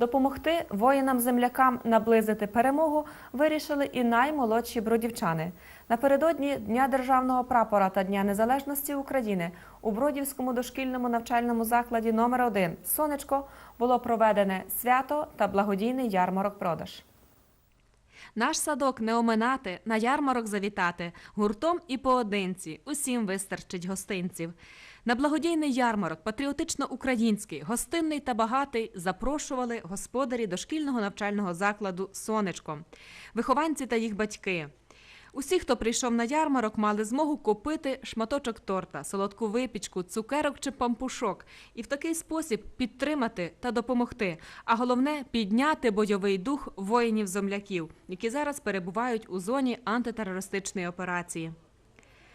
Допомогти воїнам-землякам наблизити перемогу вирішили і наймолодші бродівчани. Напередодні Дня державного прапора та Дня Незалежності України у Бродівському дошкільному навчальному закладі номер 1 Сонечко було проведене свято та благодійний ярмарок-продаж. Наш садок не оминати, на ярмарок завітати, гуртом і поодинці, усім вистачить гостинців. На благодійний ярмарок, патріотично-український, гостинний та багатий запрошували господарі дошкільного навчального закладу Сонечко, вихованці та їх батьки. Усі, хто прийшов на ярмарок, мали змогу купити шматочок торта, солодку випічку, цукерок чи пампушок і в такий спосіб підтримати та допомогти. А головне підняти бойовий дух воїнів-зомляків, які зараз перебувають у зоні антитерористичної операції.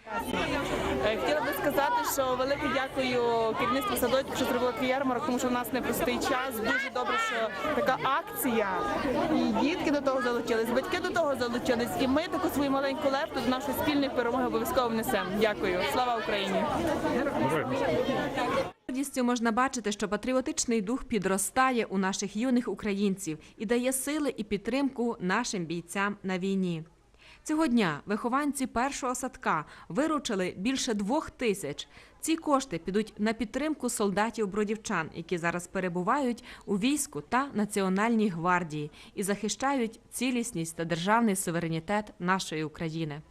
Е, Хотіла би сказати, що велике дякую керівництву садочку, що зробило такий ярмарок, тому що в нас непростий час. Дуже добре, що така акція. І дітки до того залучились, батьки до того залучились. І ми таку свою маленьку лепту до нашої спільної перемоги обов'язково внесемо. Дякую. Слава Україні! Радістю можна бачити, що патріотичний дух підростає у наших юних українців і дає сили і підтримку нашим бійцям на війні. Цього дня вихованці першого садка виручили більше двох тисяч. Ці кошти підуть на підтримку солдатів-бродівчан, які зараз перебувають у війську та Національній гвардії і захищають цілісність та державний суверенітет нашої України.